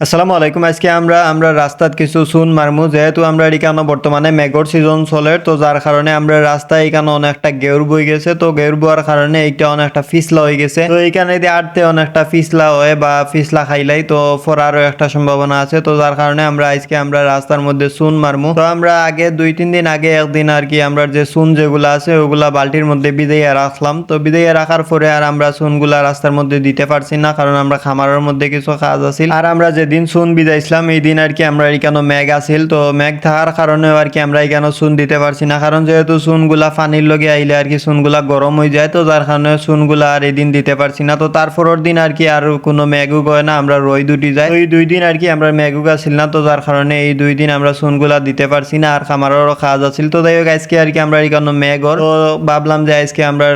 আসসালামু আলাইকুম, আজকে আমরা আমরা রাস্তাত কিছু সুন মারমু। যেহেতু আমরা এখানে বর্তমানে মেঘর সিজন চলে, তো যার কারণে আমরা রাস্তায় এখানে অনেকটা গেউর বই গেছে, তো গেউর বইয়ার কারণে এইটা অনেকটা ফিসলা হয়ে গেছে। তো এইখানে যদি আটতে অনেকটা ফিসলা হয় বা ফিসলা খাইলাই, তো ফরারও একটা সম্ভাবনা আছে, তো যার কারণে আমরা আজকে আমরা রাস্তার মধ্যে সুন মারমু তো আমরা আগে দুই, তিন দিন আগে একদিন আর কি আমরা যে সুন যেগুলো আছে, ওগুলা বালতির মধ্যে বিদাইয়া রাখলাম। তো বিদাইয়া রাখার পরে আর আমরা সুনগুলা রাস্তার মধ্যে দিতে পারছি না, কারণ আমরা খামারের মধ্যে কিছু কাজ আছিল। আর আমরা যেদিন সুন বিদাইছিলাম এই দিন আর কি আমরা এখানে মেঘ আছিল। তো মেঘ থাকার কারণে আর কি আমরা এখানে সুন দিতে পারছি না। কারণ যেহেতু সুনগুলা পানির লগে আইলে আর কি সুনগুলা গরম হয়ে যায়, তো যার কারণে সুনগুলা আর এই দিন দিতে পারছি না। তো তারপরের দিন আর কি আর কোনো ম্যাগু গয় না, আমরা রই দুটি যাই। এই দুই দিন আর কি আমরা মেঘু আছিল না, তো যার কারণে এই দুই দিন আমরা সুনগুলা দিতে পারছি না, আর খামারেরও কাজ আছিল। তো যাই হোক, আজকে আর কি আমরা এখানে মেঘর, তো ভাবলাম যে আজকে আমরা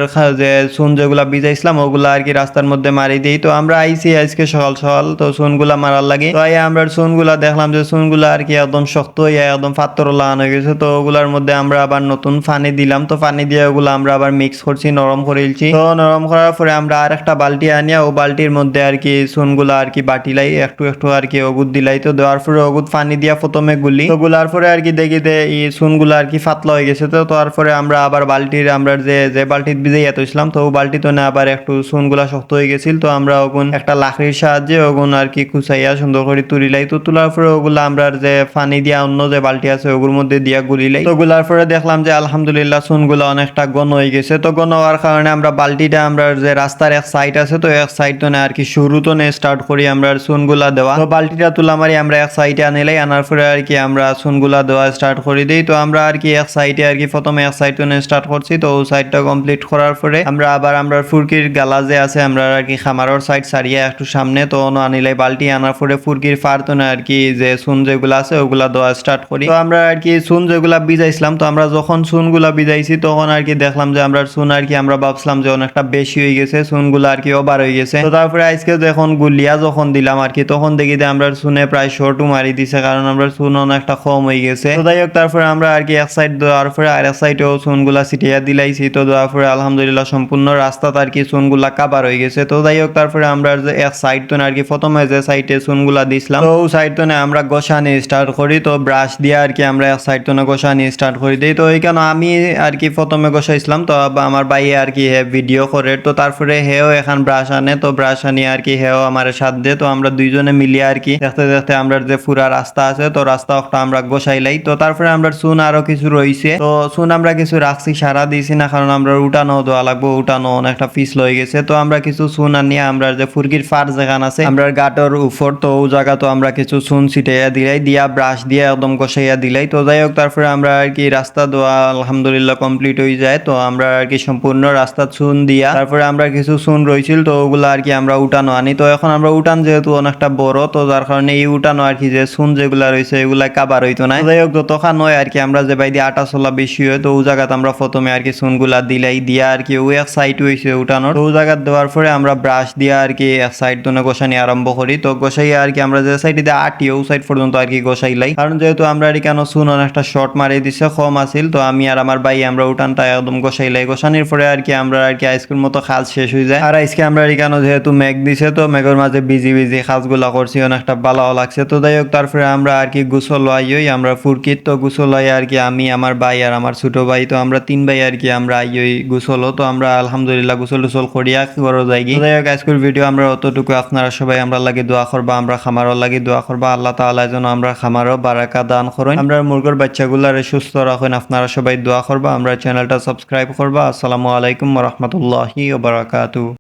যে সুন যেগুলা বিজাইছিলাম ওগুলা আর কি রাস্তার মধ্যে মারি দিই। তো আমরা আইছি আজকে সকাল সকাল, তো সুনগুলা মারার তো আই আমরা সুনগুলা দেখলাম যে সুনগুলা আর কি একদম শক্ত হয়ে একদম পাত্র লাগানো গেছে। তো ওগুলার মধ্যে আমরা আবার নতুন পানি দিলাম। তো পানি দিয়ে ওগুলো আমরা আবার মিক্স করছি, নরম করেছি তো নরম করার পরে আমরা আর একটা বালতি আনিয়া ও বালতির মধ্যে আর কি সুনগুলা আর কি বাটিলাই একটু একটু আর কি ওগুদ দিলাই। তো দেওয়ার পরে ওগুদ পানি দিয়া প্রথমে গুলি। তো গুলার পরে আর কি দেখি যে এই সুনগুলা আর কি ফাতলা হয়ে গেছে। তো তারপরে আমরা আবার বালতির আমরা যে যে বালতির ভিজে এতছিলাম তো ও বালতি তো না আবার একটু সুনগুলা শক্ত হয়ে গেছিল। তো আমরা ওগুন একটা লাকড়ির সাহায্যে ওগুন আর কি কুচাইয়া সুন্দর করে তুলিলাই তো তোলার পরে ওগুলা আমরা যে পানি দিয়া অন্য যে বালতি আছে, ওগুলোর মধ্যে দিয়া গুলিলাই তো গুলার পরে দেখলাম যে আলহামদুলিল্লাহ সুনগুলা অনেকটা ঘন হয়ে গেছে। তো ঘন হওয়ার কারণে আমরা বালতিটা আমরা যে রাস্তার এক সাইড আছে, তো এক সাইড তো না, আর কি শুরু তো স্টার্ট করি আমরা সুনগুলা দেওয়া। তো বালতিটা তুলা মারি আমরা এক সাইডে আনিলাই আনার পরে আর কি আমরা সুনগুলা দেওয়া স্টার্ট করে দিই। তো আমরা আর কি এক সাইডে আর কি প্রথমে এক সাইড তো স্টার্ট করছি, তো ওই সাইডটা কমপ্লিট করার পরে আমরা আবার আমরা ফুরকির গালা যে আছে, আমরা আর কি খামারর সাইড সারিয়ে একটু সামনে তো অন্য আনিলাই বালতি আনার পরে ফুরকির ফার তো না আর কি, যে সুন যেগুলো আছে ওগুলা দেওয়া স্টার্ট করি। তো আমরা আর কি সুন যেগুলা বিজাইছিলাম তো আমরা যখন সুনগুলা বিজাইছি তখন আর কি দেখলাম যে আমরা সুন আর কি আমরা ভাবছিলাম যে অনেকটা বেশি হয়ে গেছে সুনগুলো আর কি ওভার হয়ে গেছে। তো তারপরে আজকে যখন গুলিয়া যখন দিলাম আর কি, তখন দেখি যে আমরা সুনে প্রায় শর্টও মারি দিছে, কারণ আমরা সুন অনেকটা কম হয়ে গেছে। তো যাই হোক, তারপরে আমরা আর কি এক সাইড দেওয়ার পরে আর এক সাইডেও সুনগুলা ছিটিয়ে দিলাইছি, তো দেওয়ার পরে আলহামদুলিল্লাহ সম্পূর্ণ রাস্তাতে আর কি সুনগুলা কাবার হয়ে গেছে। তো যাই হোক, তারপরে আমরা যে এক সাইড তো আর কি, প্রথমে যে সাইডে সুনগুলা দিছিলাম। তো সাইড আমরা গোসানি স্টার্ট করি, তো ব্রাশ দিয়ে আর কি আমরা এক সাইড তো গোসানি স্টার্ট করি দিই। তো এইখানে আমি আর কি প্রথমে গোসাইছিলাম তো আমার ভাইয়ে আর কি হে ভিডিও করে, তো তারপরে হেও এখন ব্রাশ আনে, তো ব্রাশ আনি আর কি হেও আমার সাথ তো আমরা দুইজনে মিলিয়ে আর কি দেখতে দেখতে আমরা যে পুরা রাস্তা আছে, তো রাস্তা একটা আমরা গোসাইলাই তো তারপরে আমরা চুন আরও কিছু রইছে। তো চুন আমরা কিছু রাখছি, সারা দিয়েছি না, কারণ আমরা উঠানো দেওয়া লাগবো, উঠানো অনেকটা পিস লয়ে গেছে। তো আমরা কিছু চুন আনিয়ে, আমরা যে ফুরকির ফার যেখান আছে আমরা গাটর উপর, তো ও জায়গা তো আমরা কিছু চুন ছিটাইয়া দিলাই, দিয়া ব্রাশ দিয়ে একদম গোসাইয়া দিলাই। তো যাই হোক তারপরে আমরা আর কি রাস্তা দেওয়া আলহামদুলিল্লাহ কমপ্লিট হয়ে যায়। তো আমরা আর কি সম্পূর্ণ রাস্তা চুন দিয়া, তারপরে আমরা কিছু চুন রয়েছিল তো ওগুলো আর কি আমরা উঠানো আনি। তো এখন আমরা উঠান যেহেতু অনেকটা বড়, তো যার কারণে এই উঠানো আর কি যে চুন যেগুলা রয়েছে এগুলা কাবার হইতো না। যাই হোক যতক্ষণ হয় আর কি আমরা যে বাই দিয়ে আটা চলা বেশি হয়, তো ও জায়গাতে আমরা প্রথমে আর কি চুনগুলা দিলাই, দিয়া আর কি ও এক সাইড হয়েছে উঠানোর। তো ও জায়গাত দেওয়ার পরে আমরা ব্রাশ দিয়া আর কি এক সাইড তো গোসানি আরম্ভ করি। তো গোসাই কি আমরা যে সাইডে দিয়ে আটি ও সাইড পর্যন্ত আর কি গোসাইলাই কারণ যেহেতু আমরা আর কেন চুন অনেকটা শর্ট মারি দিছে, কম আছিল, তো আমি আর আমার ভাই আমরা উঠানটা একদম গোসাইলাই গোসানির পরে আর কি আমরা আর কি আইসক্রিম মতো খাজ শেষ হয়ে যায়। আর আজকে আমরা আর কেন যেহেতু মেঘ দিছে, তো মেঘের মাঝে বিজি বিজি খাজগুলা করছি, অনেকটা ভালো লাগছে। তো যাই হোক, তারপরে আমরা আর কি গোসল আইই আমরা ফুরকিত তো গোসল আই আর কি আমি, আমার ভাই আর আমার ছোট ভাই, তো আমরা তিন ভাই আর কি আমরা আইই গোসল। তো আমরা আলহামদুলিল্লাহ গোসল টোসল করিয়া করো যাই। যাই হোক, আজকের ভিডিও আমরা অতটুকু। আপনারা সবাই আমরা লাগে দোয়া করবা, আমরা খামারও লাগি দোয়া করবা আল্লাহ তালা যেন আমরা খামারও বারাকা দান করেন আমরা মুরগর বাচ্চাগুলারে সুস্থ রাখেন আপনারা সবাই দোয়া করবা আমরা চ্যানেলটা সাবস্ক্রাইব করবা আসসালামু আলাইকুম রহমতুল্লাহি ওবারাকাতু